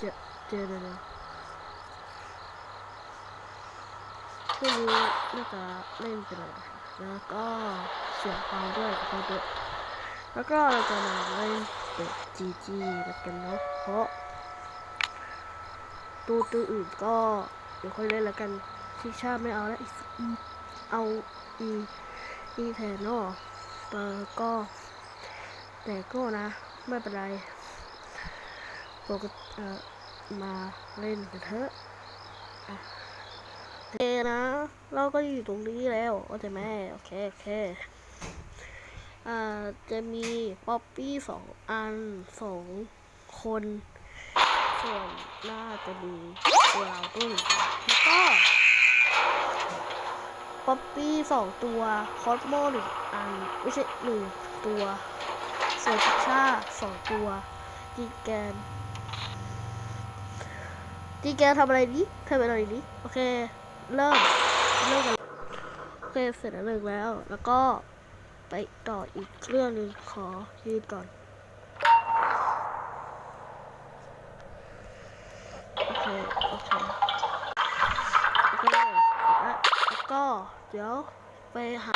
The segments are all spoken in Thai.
เจอเจอเลยนะช่วงนี้น่าจะเล่นไปเลยนแล้วก็เสียงฟังด้วยขอโทษด้วยแล้วก็เราจะมาเล่นเป็ดจีจีแล้วกันเนาะเพราะตัวตัวอื่นก็เดี๋ยวค่อยเล่นแล้วกันที่ชาไม่เอาแล้วอีกอีเอาอีอีแทนเนาะเปอร์ก็แต่ก็นะ ไม่เป็นไร ปกติเออมาเล่นกันเถอะอะโอเคนะ เราก็อยู่ตรงนี้แล้วโอเคไหมโอเคโอเคอ่าจะมีป๊อปปี้สองอันสองคนส่วนน่าจะมีตัวเราด้วยแล้วก็ป๊อปปี้สองตัวคอสโมหนึ่งอันไม่ใช่หนึ่งตัวส่วนพิชชาสองตัวจีแกน จีแกทำอะไรดิทำอะไรดิโอเค เริ่ม เริ่มกัน โอเค เสร็จแล้วหนึ่งแล้ว แล้วก็ไปต่ออีกเครื่องหนึ่งขอยืนก่อน โอเค โอเค โอเคแล้วก็ เดี๋ยวไปหา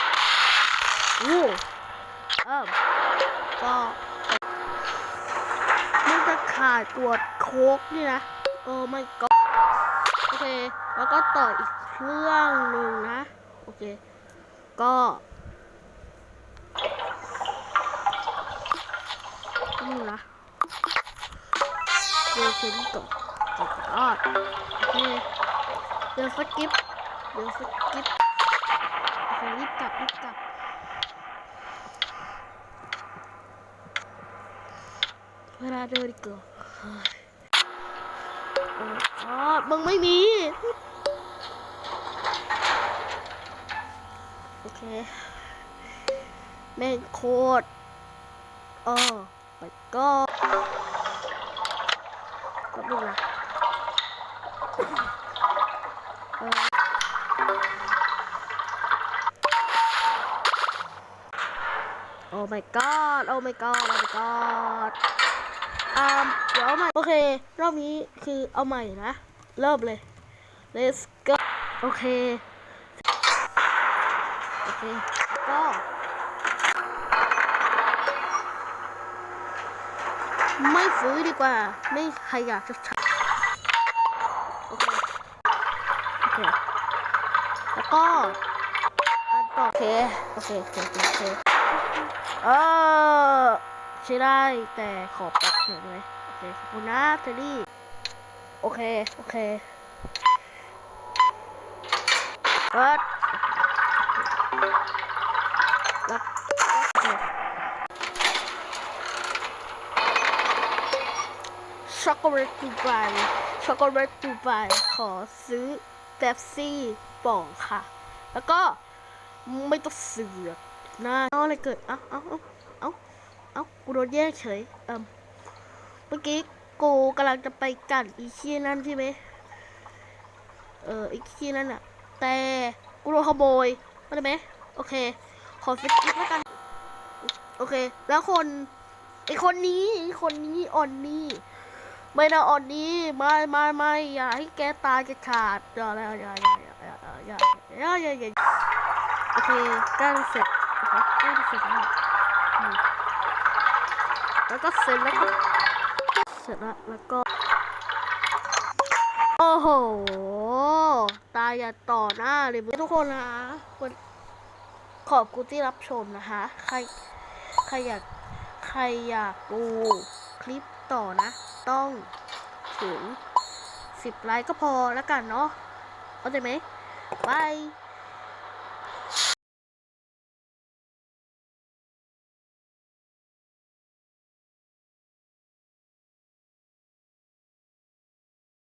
อู้เอิ่มก็มันจะขาดตรวจโคกนี่นะ โอ้ไม่ก็โอเค แล้วก็ต่ออีกเครื่องหนึ่งนะ โอเค ก็นี่นะเดี๋ยวเช็นก่อนก่ออดโอเคเดี๋ยวสกิปเดี๋ยวสกิปโอเครีบกลับรีบกลับเวลาเดินดีกว่าเฮ้ยโอ้ย อ๋อมึงไม่มี โอเค แม่งโคตรอ๋อไปก็ก็ดูนะเออโอ้ my god โอ้ my god โอ้ my god อ่าเดี๋ยวเอาใหม่ โอเค รอบนี้คือเอาใหม่นะ เริ่มเลย let's go โอเค โอเค ก็ไม่ซื้อดีกว่า ไม่ใครอยากจะใช้โอเค โอเค แล้วก็อันต่อโอเค โอเค โอเค โอเคโอเคเออ ใช้ได้แต่ขอแป๊บหน่อยได้ไหมโอเคขอบคุณนะเทดดี้โอเค โอเคเปิดแล้วโอเคช็อกโกแลตดูไบช็อกโกแลตดูไบขอซื้อเป๊ปซี่ป่องค่ะ แล้วก็ไม่ต้องเสือกนะเอาอะไรเกิด เอ้าเอ้าเอ้า เอ้ากูโดนแยกเฉย เอิมเมื่อกี้กูกำลังจะไปกัดอีชี่นั่นใช่ไหมเอออีชี่นั่นอะแต่กูโดนขโมยเข้าใจไหมโอเค ขอฟิกอีกแล้วกัน โอเค แล้วคนไอคนนี้คนนี้อ่อนนี้ไม่นะอ่อนนี้ไม่ไม่ไม่อย่าให้แกตายจะขาดอย่าแล้วอย่าอย่าอย่าอย่าอย่าอย่าอย่าโอเคกั้นเสร็จนะครกั้เสร็จแล้ว แล้วก็เสร็จแล้วก็เสร็จแล้วแล้วก็ โอ้โห ตายอย่าต่อหน้าเลยทุกคนนะขอบคุณที่รับชมนะคะ ใคร ใครอยาก ใครอยากดูคลิปต่อนะ ต้องถึงสิบไลค์ก็พอแล้วกันเนาะเข้าใจไหมบาย